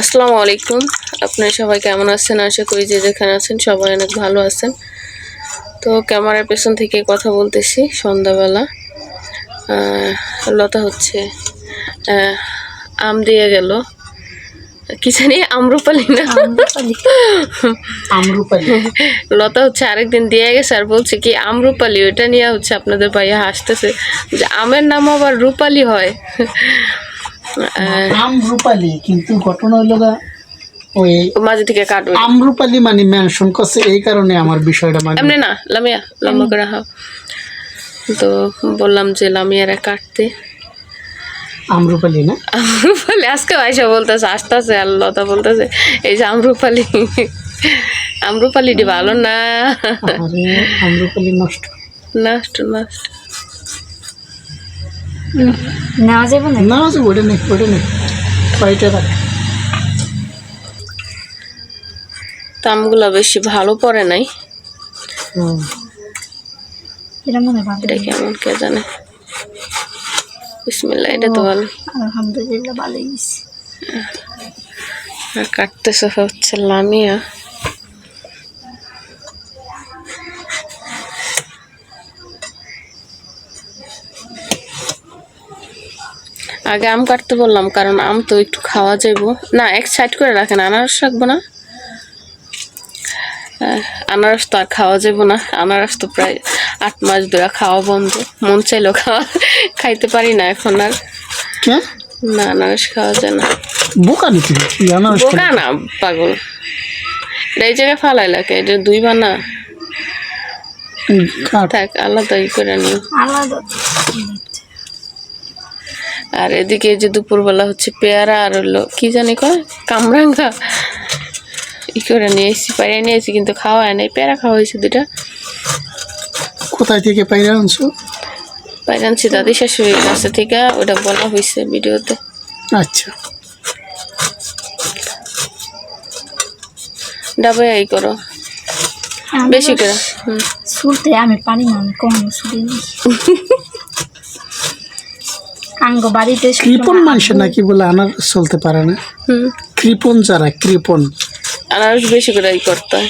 আসসালামু আলাইকুম। আপনারা সবাই কেমন আছেন? আশা করি যে যেখানে আছেন সবাই অনেক ভালো আছেন। তো ক্যামেরার পেছন থেকে কথা বলতেছি সন্ধ্যাবেলা। লতা হচ্ছে আম দিয়ে গেল। কি জানি আমরুপালি না? আমরুপালি। লতা হচ্ছে আরেকদিন দিয়ে গেছে আর বলছে কি আমরুপালি ওটা নিয়ে হচ্ছে আপনাদের ভাইয়া হাসতেছে। যে আমের নাম আবার রূপালি হয়। আহ, আমরুপালি কিন্তু ঘটনা হইল গা ওই মাঝে থেকে আমরুপালি মানে মেনশন করছে এই কারণে আমার বিষয়টা মানে এমনি না লামিয়া লম্বা করে হাও। তো বললাম যে লামিয়ারা কাটতে। আমরুপালি না? আমরুপালি আজকে আয়সা বলতেছে আসতেছে আর লতা বলতেছে। এই যে আমরুপালি আমরুপালিটি ভালো না। আমরুপালি নষ্ট। নষ্ট নষ্ট। নেওয়া যাবে না না আছে ওটা নেই ওটা নেই ছয়টা রাখ। তো বেশি ভালো পড়ে নাই। হুম। এটা কেমন কে জানে? বিসমিল্লাহ এটা তো ভালো। আলহামদুলিল্লাহ ভালোই গেছে আর কাটতেছে হচ্ছে লামিয়া। আগে আম কাটতে বললাম কারণ আম তো একটু খাওয়া যাইবো। না এক সাইড করে রাখেন আনারস রাখব না। আনারস তো আর খাওয়া যাব না। আনারস তো প্রায় আট মাস ধরে খাওয়া বন্ধ। মন চাইলেও খাওয়া খাইতে পারি না এখন আর। না আনারস খাওয়া যায় না। বোকা বোকা না পাগল। এটা এই জায়গায় ফালাই লাগে এটা দুই বানা থাক আলাদা ই করে নিও আলাদা। আর এদিকে যে দুপুরবেলা হচ্ছে পেয়ারা আর হলো কি জানি কয়? কামরাঙ্গা। ই করে নিয়ে এসেছি পাইরে নিয়ে এসেছি কিন্তু খাওয়া হয় নাই। পেয়ারা খাওয়া হয়েছে দুটা কোথায় থেকে পাইরা আনছো? পাইরে আনছি দাদি শাশুড়ির কাছে থেকে ওটা বলা হয়েছে ভিডিওতে। আচ্ছা। ডাবে এই করো। বেশি করে হুম। শুলতে আমি পানি না আমি কখনো শুলি নি আঙ্গ বাড়িতে কৃপন মানুষের নাকি বলে আনার চলতে পারে না? হুম। কৃপন যারা কৃপন। আনারস বেশি করে ই করতে হয়।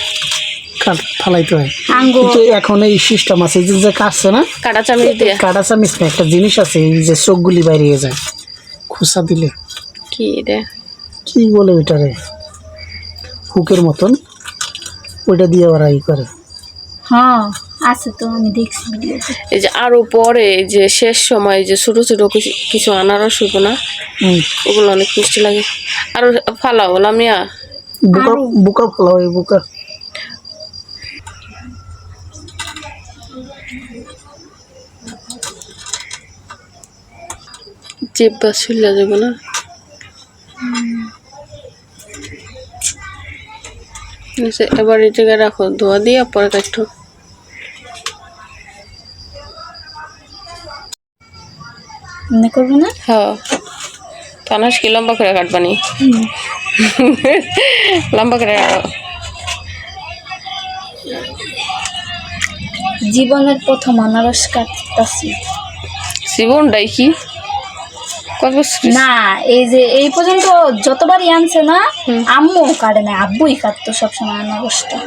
কাট ফালাইতে হয়। আঙ্গ কিন্তু এখন এই সিস্টেম আছে যে যে কাটছে না কাটা চামচ দিয়ে। কাটা চামিচ না একটা জিনিস আছে এই যে চোখগুলি বাইরে যায়। খোসা দিলে। কি রে? কি বলে ওইটারে হুকের মতন। ওইটা দিয়ে ওরা ই করে। হ্যাঁ। আছে তো আমি দেখছি এই যে আরও পরে যে শেষ সময় যে ছোট ছোট কিছু- কিছু আনারস হইব না? হুম। ওগুলো অনেক মিষ্টি লাগে। আর ফালাও লামিয়া বুকা বুকা ফেলা হয় বুকা। জিপ বা শুলে যাবে না? এবার এই জায়গায় রাখো ধোয়া দিয়ে পরে কাটো। মনে করব না? হ্যাঁ। তো আনারস কি লম্বা করে কাটবানি? লম্বা করে। জীবনের প্রথম আনারস কাটতাছি। জীবনটাই কি? না এই যে এই পর্যন্ত যতবারই আনছে না আম্মু কাটে না আব্বুই কাটতো সবসময় আনারসটা।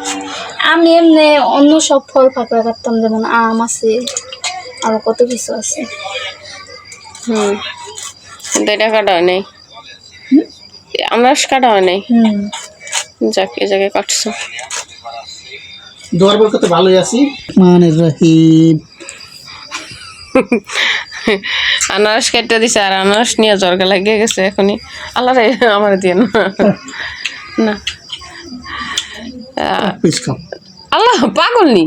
আমি এমনি অন্য সব ফল ফাঁকড়া কাটতাম যেমন আম আছে আরও কত কিছু আছে। হুম। কিন্তু এটা কাটা হয় নাই আনারস কাটা হয় নাই যাক এই জায়গায় কাটছো। দোয়ার কত ভালোই আছি। মানে রহিম। আনারস কেটে দিছে আর আনারস নিয়ে জরকা লাগিয়ে গেছে এখনই। আল্লাহ রে আমার দিয়ে না। না। আল্লাহ পাগল নি?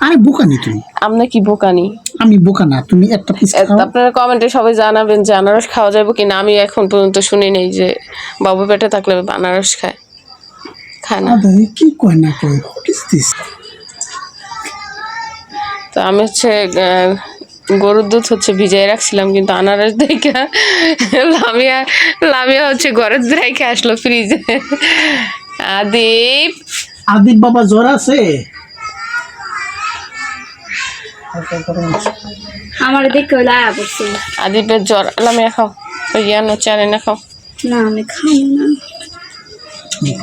আরে বোকা নি তুমি। আপনি কি বোকানি আমি বোকা না তুমি একটা পিস খাও। আপনারা কমেন্টে সবাই জানাবেন যে আনারস খাওয়া যাবে কিনা। আমি এখন পর্যন্ত শুনি নেই যে বাবু পেটে থাকলে আনারস খায় খায় না। কি কয় না কয়? হোয়াট ইজ দিস তো আমি হচ্ছে গরুর দুধ হচ্ছে ভিজাই রাখছিলাম কিন্তু আনারস দেখে লামিয়া লামিয়া হচ্ছে ঘরের রেখে আসলো ফ্রিজে আদিপ আদিপ বাবা জ্বর আছে? আমার দেখে হলে আয়া পড়ছে। আদিপের জ্বর। লামিয়া খাও। ওই ইয়ানো চারে না খাও। না আমি খাই না। নেই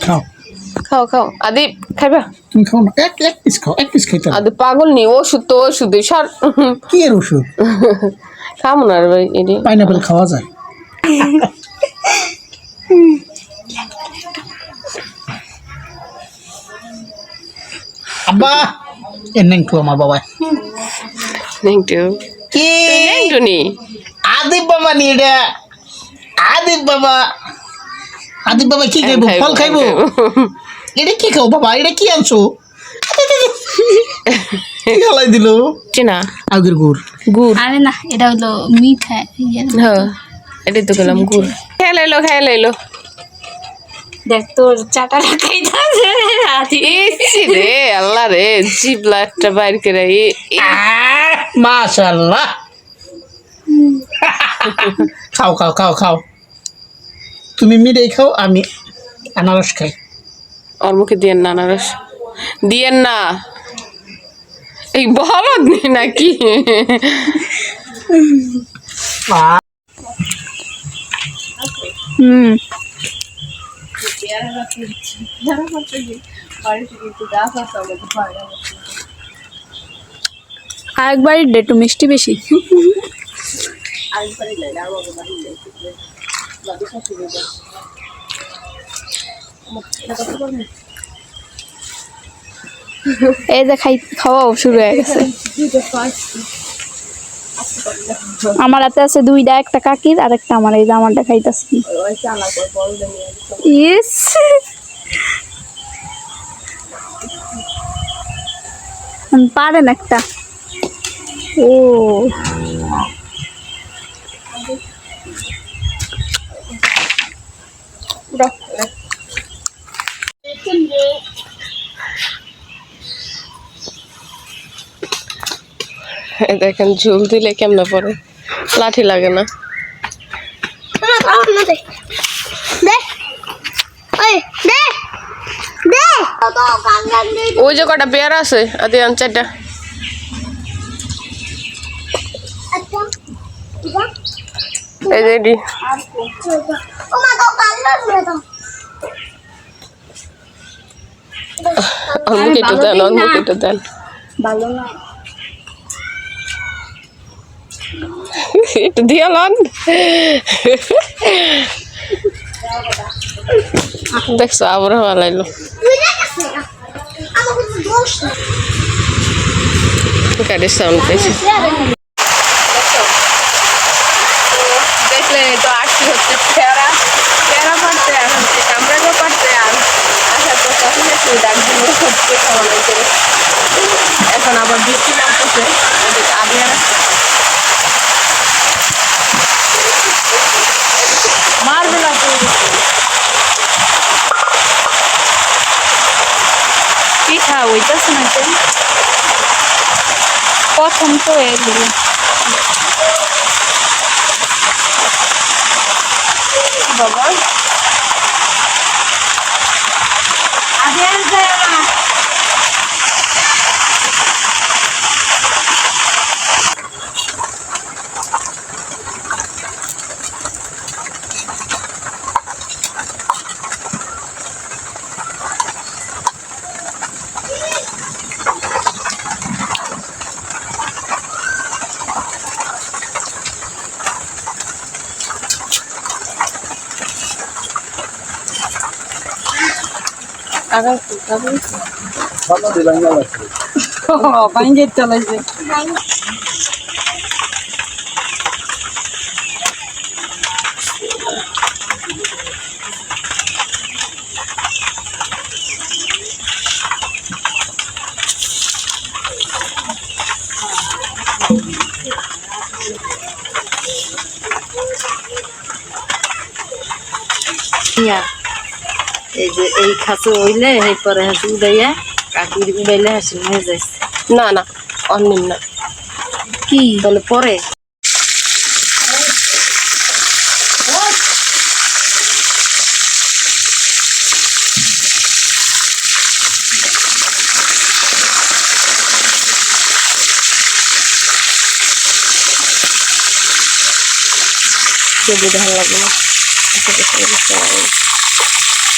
খাও। খাও খাও। আদি খাইবা? তুমি খাও না। এক এক পিস খাও এক পিস খাইতে আদি পাগল নি ওষুধ তো ওষুধ সর। কি এর ওষুধ? খামো না রে ভাই পাইনাপেল খাওয়া যায়? আব্বা! এর নেংটু আমার বাবা। নেংটু কি? নেংটু নি আদিব বাবা নি এটা আদিব বাবা। আদিব বাবা কি খাইবো? ফল খাইবো? এটা কি খাও বাবা? এটা কি আনছো? কি দিল? চিনা। আগের গুড়। গুড়। আরে না এটা হলো মিঠা ইয়ে। হ্যাঁ এটাই তো গেলাম গুড়। খেয়ে লাইলো খেয়ে লাইলো। দেখ তোর চাটাটা খাইতাছে আদি। ইসি রে আল্লাহ রে জিবলা একটা বাইর করে মাশাল্লাহ খাও খাও খাও খাও। তুমি মিঠাই খাও আমি আনারস খাই। ওর মুখে দিয়েন না আনারস। দিয়েন না। এই বলদ নি নাকি? হুম। আরেকবারই দে একটু মিষ্টি বেশি। এই যে খাই খাওয়াও শুরু হয়ে গেছে। আমার হাতে আছে দুইটা, একটা কাকির আর একটা আমার, এই জামাটা খাইতেছি ইস! পারেন একটা। ও। দেখেন, ঝুল দিলে কেমনে পরে লাঠি লাগে না। ওই যে কটা পেয়ারা আছে আদি আন চারটা। এই যে দেন ওর মুখে দেন একটু দিয়া লন দেখছ আবার হওয়া লাইলো গাড়ির সাউন্ড পেয়েছি দেখলেন তো আসছি হচ্ছে পেয়ারা পেয়ারা পাড়তে আর হচ্ছে কামড়ানো পাড়তে আর আসার পর এখন আবার বৃষ্টি নামতেছে ওদের আবিয়ার মারবে না তো পিঠা হইতেছে না তো প্রথম তো এগুলো বাবা আগার খাবেন বাইঞ্জের চালাইছে ইয়া এই যে এই খাসু হইলে এই পরে হাসি উড়াইয়া কাকুর উড়াইলে হাসি হয়ে যাইছে। না না অন্যিন না। কি? বলে পরে। দেখা লাগবে না?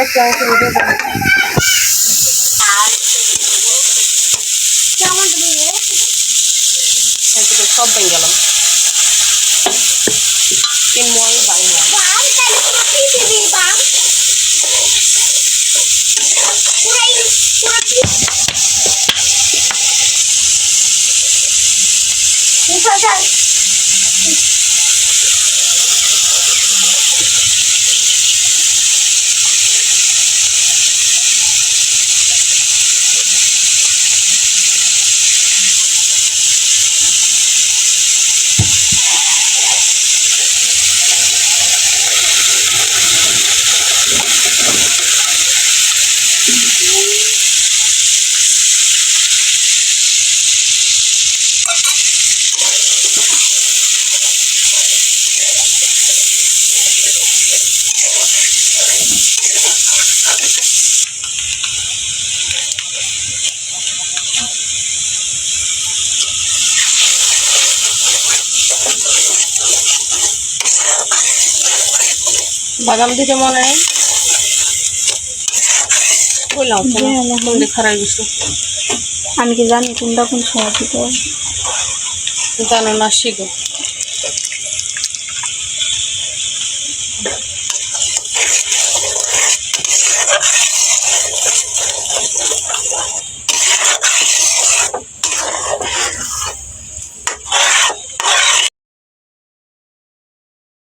রাখতে আমাকে ভিডিও সব ভেঙে গেলাম তিন মই বাংলা বাদাম দিতে মনে নেই। বললাম কোনটা খারাপ গেছে আমি কি জানি কোনটা কোন সময় দিতে জানো না শিখো।